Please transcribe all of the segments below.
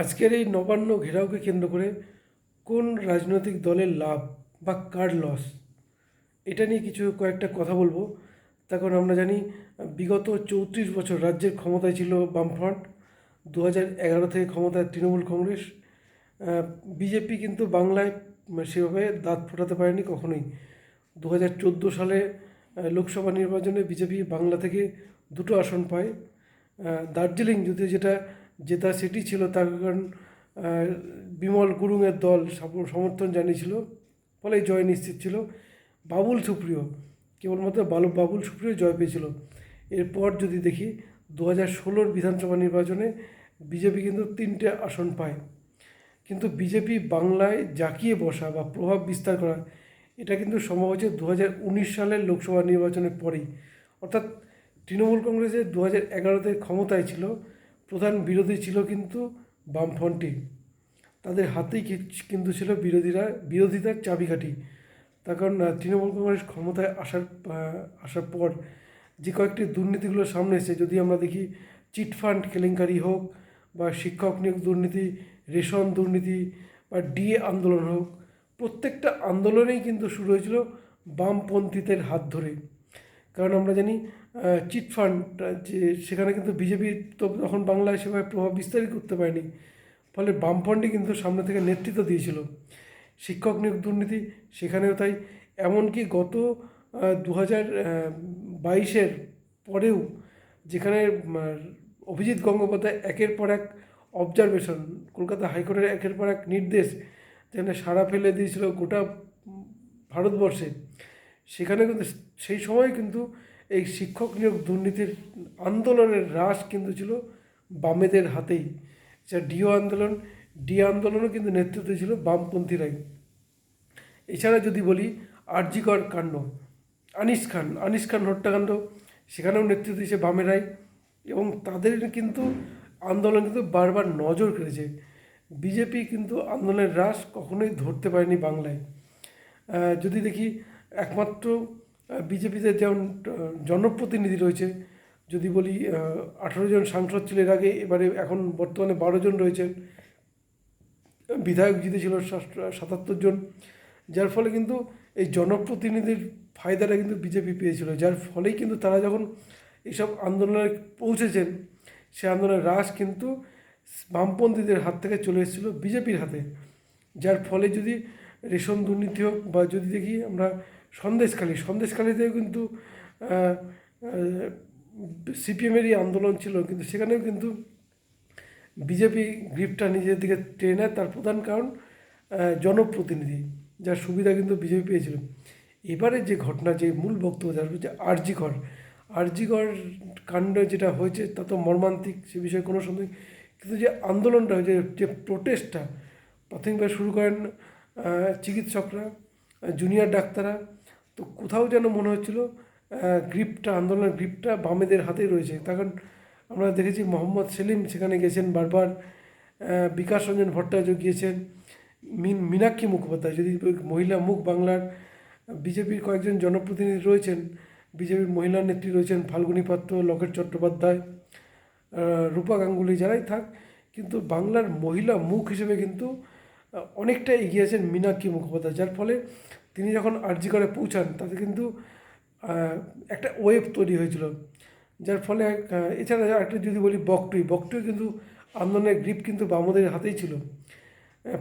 আজকের এই নবান্ন ঘেরাওকে কেন্দ্র করে কোন রাজনৈতিক দলের লাভ বা কার লস? এটা নিয়ে কিছু কয়েকটা কথা বলব। তার কারণ আমরা জানি, বিগত চৌত্রিশ বছর রাজ্যের ক্ষমতায় ছিল বামফ্রন্ট দু হাজার এগারো থেকে ক্ষমতায় তৃণমূল কংগ্রেস। বিজেপি কিন্তু বাংলায় সেভাবে দাঁত ফোটাতে পারেনি কখনোই। দু হাজার চোদ্দ সালে লোকসভা নির্বাচনে বিজেপি বাংলা থেকে দুটো আসন পায়। দার্জিলিং যদি যেটা জেতা সেটি ছিল তার কারণ বিমল গুরুংয়ের দল সমর্থন জানিয়েছিল ফলে জয় নিশ্চিত ছিল। বাবুল সুপ্রিয়, কেবলমাত্র বালু, বাবুল সুপ্রিয় জয় পেয়েছিল। এরপর যদি দেখি দু হাজার ষোলোর বিধানসভা নির্বাচনে বিজেপি কিন্তু তিনটে আসন পায়। কিন্তু বিজেপি বাংলায় জাঁকিয়ে বসা বা প্রভাব বিস্তার করা, এটা কিন্তু সম্ভব হচ্ছে দু সালের লোকসভা নির্বাচনের পরেই। অর্থাৎ তৃণমূল কংগ্রেসের দু হাজার এগারোতে ক্ষমতায় ছিল প্রধান বিরোধী ছিল কিন্তু বামফ্রন্টই। তাদের হাতেই কিন্তু ছিল বিরোধীরা, বিরোধিতার চাবিকাঠি। তার কারণ তৃণমূল কংগ্রেস ক্ষমতায় আসার আসার পর যে কয়েকটি দুর্নীতিগুলো সামনে এসেছে, যদি আমরা দেখি চিটফান্ড কেলেঙ্কারি হোক বা শিক্ষক নিয়োগ দুর্নীতি, রেশন দুর্নীতি বা ডিএ আন্দোলন হোক, প্রত্যেকটা আন্দোলনেই কিন্তু শুরু হয়েছিল বামপন্থীদের হাত ধরে। কারণ আমরা জানি চিটফান্ড যে সেখানে কিন্তু বিজেপি তো তখন বাংলায় সেভাবে প্রভাব বিস্তারই করতে পারেনি। ফলে বামফ্রন্টই কিন্তু সামনে থেকে নেতৃত্ব দিয়েছিল। শিক্ষক নিয়োগ দুর্নীতি সেখানেও তাই। এমনকি গত দু হাজার বাইশের পরেও যেখানে অভিজিৎ গঙ্গোপাধ্যায় একের পর এক অবজারভেশন কলকাতা হাইকোর্টের একের পর এক নির্দেশ যেখানে সাড়া ফেলে দিয়েছিল গোটা ভারতবর্ষে, সেখানে কিন্তু সেই সময় কিন্তু এই শিক্ষক নিয়োগ দুর্নীতির আন্দোলনের হ্রাস কিন্তু ছিল বামেদের হাতেই। যা ডিও আন্দোলন, ডি আন্দোলনও কিন্তু নেতৃত্বে ছিল বামপন্থীরাই। এছাড়া যদি বলি, আরজিকর কাণ্ড, আনিস খান আনিস খান হত্যাকাণ্ড, সেখানেও নেতৃত্ব দিয়েছে বামেরাই এবং তাদের কিন্তু আন্দোলন কিন্তু বারবার নজর কেড়েছে। বিজেপি কিন্তু আন্দোলনের হ্রাস কখনোই ধরতে পারেনি বাংলায়। যদি দেখি, একমাত্র বিজেপিতে যেমন জনপ্রতিনিধি রয়েছে, যদি বলি আঠারো জন সাংসদ ছিল এর আগে, এবারে এখন বর্তমানে বারো জন রয়েছেন। বিধায়ক জিতেছিল সাতাত্তর জন। যার ফলে কিন্তু এই জনপ্রতিনিধির ফায়দাটা কিন্তু বিজেপি পেয়েছিল। যার ফলেই কিন্তু তারা যখন এইসব আন্দোলনে পৌঁছেছেন, সে আন্দোলনের হ্রাস কিন্তু বামপন্থীদের হাত থেকে চলে এসেছিল বিজেপির হাতে। যার ফলে যদি রেশন দুর্নীতি হোক বা যদি দেখি আমরা সন্দেশখালী, সন্দেশখালীতেও কিন্তু সিপিএমেরই আন্দোলন ছিল, কিন্তু সেখানেও কিন্তু বিজেপি গ্রিপটা নিজের দিকে টেনে নেয়। তার প্রধান কারণ জনপ্রতিনিধি, যার সুবিধা কিন্তু বিজেপি পেয়েছিল। এবারে যে ঘটনা, যে মূল বক্তব্য, যার হচ্ছে আরজিকর আরজিকর কাণ্ড যেটা হয়েছে, তা তো মর্মান্তিক, সে বিষয়ে কোনো সন্দেহ কিন্তু যে আন্দোলনটা হয়েছে, যে প্রোটেস্টটা, প্রাথমিকভাবে শুরু করেন চিকিৎসকরা, জুনিয়র ডাক্তাররা তো কোথাও যেন মনে হচ্ছিল গ্রিপটা, আন্দোলনের গ্রিপটা বামেদের হাতেই রয়েছে। কারণ আমরা দেখেছি মোহাম্মদ সেলিম সেখানে গেছেন বারবার বিকাশ রঞ্জন ভট্টাচার্য গিয়েছেন, মিন, মীনাক্ষী মুখোপাধ্যায়। যদি মহিলা মুখ বাংলার বিজেপির কয়েকজন জনপ্রতিনিধি রয়েছেন, বিজেপির মহিলা নেত্রী রয়েছেন ফাল্গুনী পাত্র, লকেট চট্টোপাধ্যায় রূপা গাঙ্গুলি যারাই থাক, কিন্তু বাংলার মহিলা মুখ হিসেবে কিন্তু অনেকটা এগিয়ে আছেন মীনাক্ষী মুখোপাধ্যায়। যার ফলে তিনি যখন আর্জি করে পৌঁছান, তাতে কিন্তু একটা ওয়েব তৈরি হয়েছিল, যার ফলে এছাড়া একটা যদি বলি বকটুই বকটুই কিন্তু আন্দোলনের গ্রিপ কিন্তু বামদের হাতেই ছিল।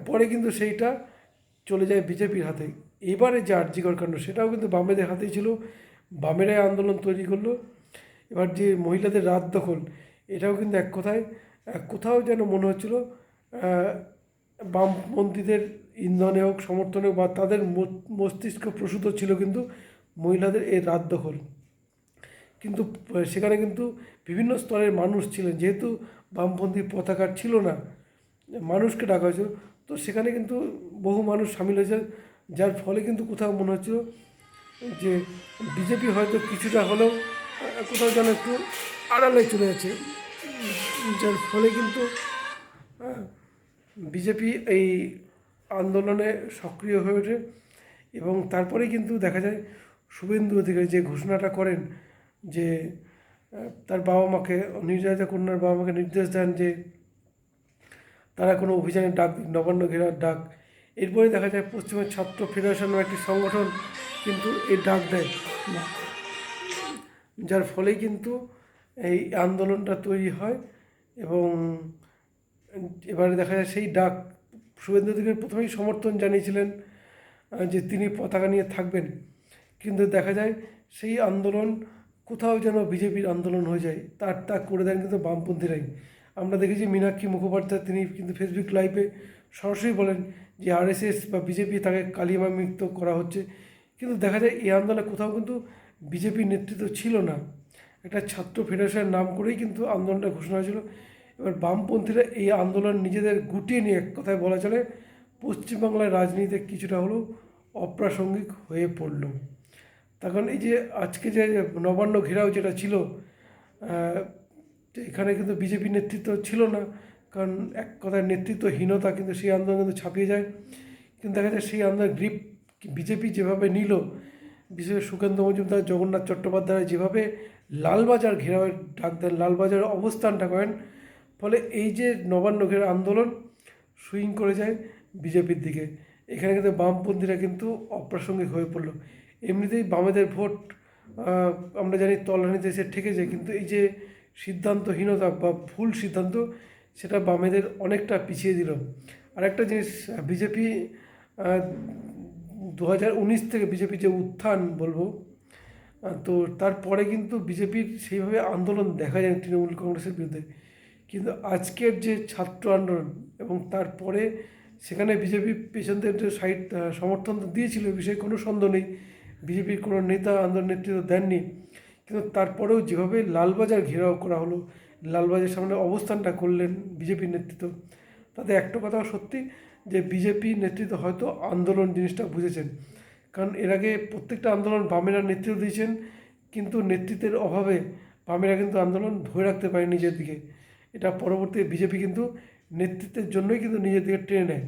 পরে কিন্তু সেইটা চলে যায় বিজেপির হাতে। এবারে যে আর্যিকর কাণ্ড, সেটাও কিন্তু বামেদের হাতেই ছিল। বামেরাই আন্দোলন তৈরি করল। এবার যে মহিলাদের রাত দখল, এটাও কিন্তু এক কথায় কোথাও যেন মনে হচ্ছিল বামপন্থীদের ইন্ধনে হোক সমর্থনে হোক বা তাদের মস্তিষ্ক প্রসূত ছিল কিন্তু মহিলাদের এই রাত দখল। কিন্তু সেখানে কিন্তু বিভিন্ন স্তরের মানুষ ছিলেন। যেহেতু বামপন্থী পতাকা ছিল না, মানুষকে ডাকা হয়েছিল, তো সেখানে কিন্তু বহু মানুষ সামিল হয়েছে, যার ফলে কিন্তু কোথাও মনে হচ্ছিল যে বিজেপি হয়তো কিছুটা হলেও কোথাও যেন একটু আড়ালে চলে যাচ্ছে। যার ফলে কিন্তু বিজেপি এই আন্দোলনে সক্রিয় হয়ে ওঠে এবং তারপরে কিন্তু দেখা যায় শুভেন্দু অধিকারী যে ঘোষণাটা করেন যে তার বাবা মাকে, নির্যাতিতা কন্যার বাবা মাকে নির্দেশ দেন যে, তারা কোনো অভিযানের ডাক, নবান্ন ঘেরার ডাক। এরপরে দেখা যায় পশ্চিমের ছাত্র ফেডারেশন একটি সংগঠন কিন্তু এই ডাক দেয়। যার ফলে কিন্তু এই আন্দোলনটা তৈরি হয় এবং এবারে দেখা যায় সেই ডাক শুভেন্দু অধিকারী প্রথমেই সমর্থন জানিয়েছিলেন যে তিনি পতাকা নিয়ে থাকবেন। কিন্তু দেখা যায় সেই আন্দোলন কোথাও যেন বিজেপির আন্দোলন হয়ে যায়, তার তা করে দেন কিন্তু বামপন্থীরাই। আমরা দেখেছি মীনাক্ষী মুখোপাধ্যায়, তিনি কিন্তু ফেসবুক লাইভে সরাসরি বলেন যে আরএসএস বা বিজেপি তাকে কালিমামিক্ত করা হচ্ছে। কিন্তু দেখা যায় এই আন্দোলনে কোথাও কিন্তু বিজেপির নেতৃত্ব ছিল না। একটা ছাত্র ফেডারেশনের নাম করেই কিন্তু আন্দোলনটা ঘোষণা হয়েছিল। এবার বামপন্থীরা এই আন্দোলন নিজেদের গুটিয়ে নিয়ে এক কথায় বলা চলে, পশ্চিমবাংলার রাজনীতিতে কিছুটা হলেও অপ্রাসঙ্গিক হয়ে পড়ল। তখন এই যে আজকে যে নবান্ন ঘেরাও যেটা ছিল এখানে কিন্তু বিজেপি নেতৃত্ব ছিল না, কারণ এক কথায় নেতৃত্বহীনতা কিন্তু সেই আন্দোলন কিন্তু ছাপিয়ে যায়। কিন্তু দেখা যায় সেই আন্দোলন গ্রিপ বিজেপি যেভাবে নিল, বিশেষ সুকেন্দ্র মজুমদার, জগন্নাথ চট্টোপাধ্যায় যেভাবে লালবাজার ঘেরাওয়ের ডাক দেন, লালবাজারের অবস্থানটা করেন ফলে এই যে নবান্ন ঘেরা আন্দোলন সুইং করে যায় বিজেপির দিকে। এখানে কিন্তু বামপন্থীরা কিন্তু অপ্রাসঙ্গিক হয়ে পড়ল। এমনিতেই বামেদের ভোট আমরা জানি তলানিতে এসে যায়, কিন্তু এই যে সিদ্ধান্তহীনতা বা ভুল সিদ্ধান্ত, সেটা বামেদের অনেকটা পিছিয়ে দিল। আরেকটা জিনিস, বিজেপি দু হাজার উনিশ থেকে বিজেপি যে উত্থান বলব তো তারপরে কিন্তু বিজেপির সেইভাবে আন্দোলন দেখা যায় তৃণমূল কংগ্রেসের বিরুদ্ধে। কিন্তু আজকের যে ছাত্র আন্দোলন এবং তারপরে সেখানে বিজেপি পেছনদের যে সাইড সমর্থন তো দিয়েছিল বিষয়ে কোনো সন্দেহ নেই। বিজেপির কোনো নেতা আন্দোলন নেতৃত্ব দেননি। কিন্তু তারপরেও যেভাবে লালবাজার ঘেরাও করা হলো লালবাজার সামনে অবস্থানটা করলেন বিজেপির নেতৃত্ব, তাতে একটা কথা সত্যি যে বিজেপি নেতৃত্ব হয়তো আন্দোলন জিনিসটা বুঝেছেন। কারণ এর আগে প্রত্যেকটা আন্দোলন বামেরা নেতৃত্ব দিয়েছেন, কিন্তু নেতৃত্বের অভাবে বামেরা কিন্তু আন্দোলন ধরে রাখতে পারে নিজের দিকে। এটা পরবর্তী বিজেপি কিন্তু নেতৃত্বের জন্যই কিন্তু নিজের দিকে টেনে নেয়।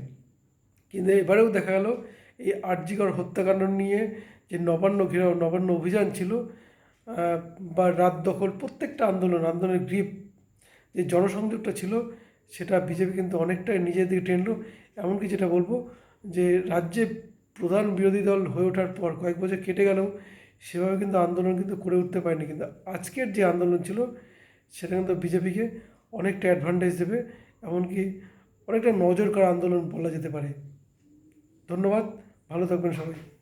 কিন্তু এবারেও দেখা গেল, এই আরজিকর হত্যাকাণ্ড নিয়ে যে নবান্ন ঘেরাও, নবান্ন অভিযান ছিল বা রাত দখল, প্রত্যেকটা আন্দোলন, আন্দোলনের গ্রিপ যে জনসংযোগটা ছিল, সেটা বিজেপি কিন্তু অনেকটাই নিজের দিকে টেনলো এমনকি যেটা বলব যে রাজ্যে প্রধান বিরোধী দল হয়ে ওঠার পর কয়েক বছর কেটে গেলেও সেভাবে কিন্তু আন্দোলন কিন্তু করে উঠতে পারেনি। কিন্তু আজকের যে আন্দোলন ছিল, সেটা কিন্তু বিজেপিকে অনেকটা অ্যাডভান্টেজ দেবে, এমনকি অনেকটা নজর করা আন্দোলন বলা যেতে পারে। ধন্যবাদ, ভালো থাকবেন সবাই।